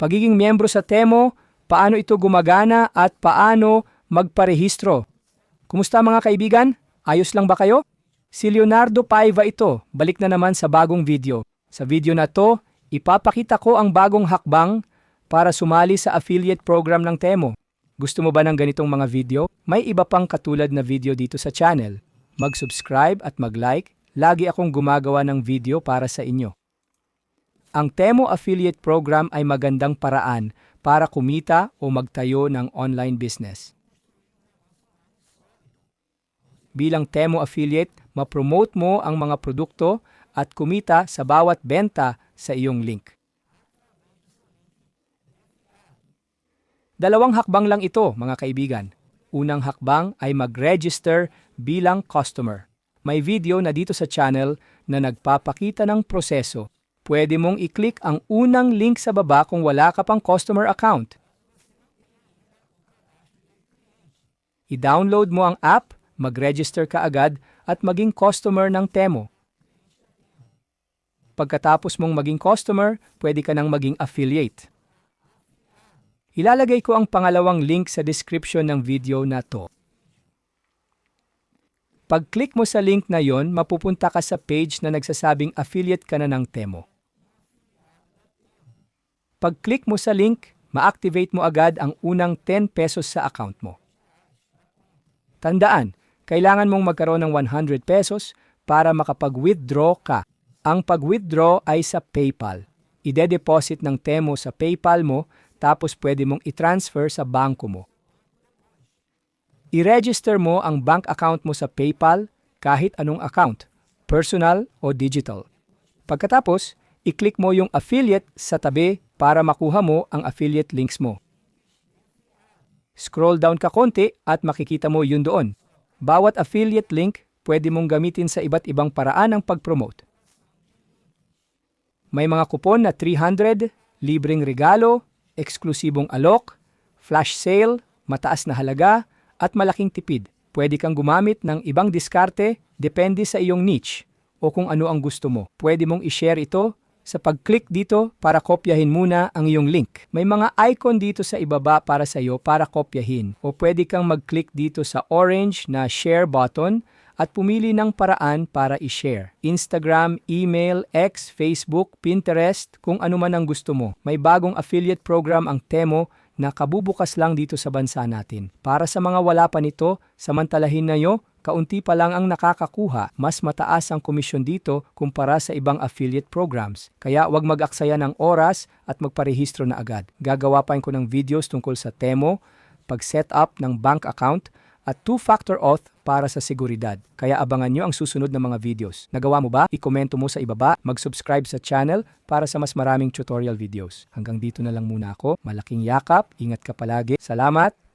Pagiging miyembro sa Temo, paano ito gumagana at paano magparehistro. Kumusta mga kaibigan? Ayos lang ba kayo? Si Leonardo Paiva ito, balik na naman sa bagong video. Sa video na to, ipapakita ko ang bagong hakbang para sumali sa affiliate program ng Temo. Gusto mo ba ng ganitong mga video? May iba pang katulad na video dito sa channel. Mag-subscribe at mag-like. Lagi akong gumagawa ng video para sa inyo. Ang Temo Affiliate Program ay magandang paraan para kumita o magtayo ng online business. Bilang Temo Affiliate, ma-promote mo ang mga produkto at kumita sa bawat benta sa iyong link. Dalawang hakbang lang ito, mga kaibigan. Unang hakbang ay mag-register bilang customer. May video na dito sa channel na nagpapakita ng proseso. Pwede mong i-click ang unang link sa baba kung wala ka pang customer account. I-download mo ang app, mag-register ka agad at maging customer ng Temo. Pagkatapos mong maging customer, pwede ka nang maging affiliate. Ilalagay ko ang pangalawang link sa description ng video na to. Pag-click mo sa link na yon, mapupunta ka sa page na nagsasabing affiliate ka na ng Temo. Pag-click mo sa link, ma-activate mo agad ang unang 10 pesos sa account mo. Tandaan, kailangan mong magkaroon ng 100 pesos para makapag-withdraw ka. Ang pag-withdraw ay sa PayPal. Ide-deposit ng Temo sa PayPal mo tapos pwede mong i-transfer sa bangko mo. I-register mo ang bank account mo sa PayPal kahit anong account, personal o digital. Pagkatapos, i-click mo yung affiliate sa tabi para makuha mo ang affiliate links mo. Scroll down ka konti at makikita mo yun doon. Bawat affiliate link pwede mong gamitin sa iba't ibang paraan ng pag-promote. May mga kupon na 300, libreng regalo, eksklusibong alok, flash sale, mataas na halaga, at malaking tipid. Pwede kang gumamit ng ibang diskarte depende sa iyong niche o kung ano ang gusto mo. Pwede mong i-share ito sa pag-click dito para kopyahin muna ang iyong link. May mga icon dito sa ibaba para sa iyo para kopyahin o pwede kang mag-click dito sa orange na share button at pumili ng paraan para i-share. Instagram, email, X, Facebook, Pinterest, kung ano man ang gusto mo. May bagong affiliate program ang Temo na kabubukas lang dito sa bansa natin. Para sa mga wala pa nito, samantalahin na nyo, kaunti pa lang ang nakakakuha, mas mataas ang komisyon dito kumpara sa ibang affiliate programs. Kaya wag mag-aksaya ng oras at magparehistro na agad. Gagawa pa ko ng videos tungkol sa Temo, pag-set up ng bank account, at two-factor auth para sa seguridad. Kaya abangan nyo ang susunod na mga videos. Nagawa mo ba? I-komento mo sa ibaba, mag-subscribe sa channel para sa mas maraming tutorial videos. Hanggang dito na lang muna ako. Malaking yakap, ingat ka palagi. Salamat!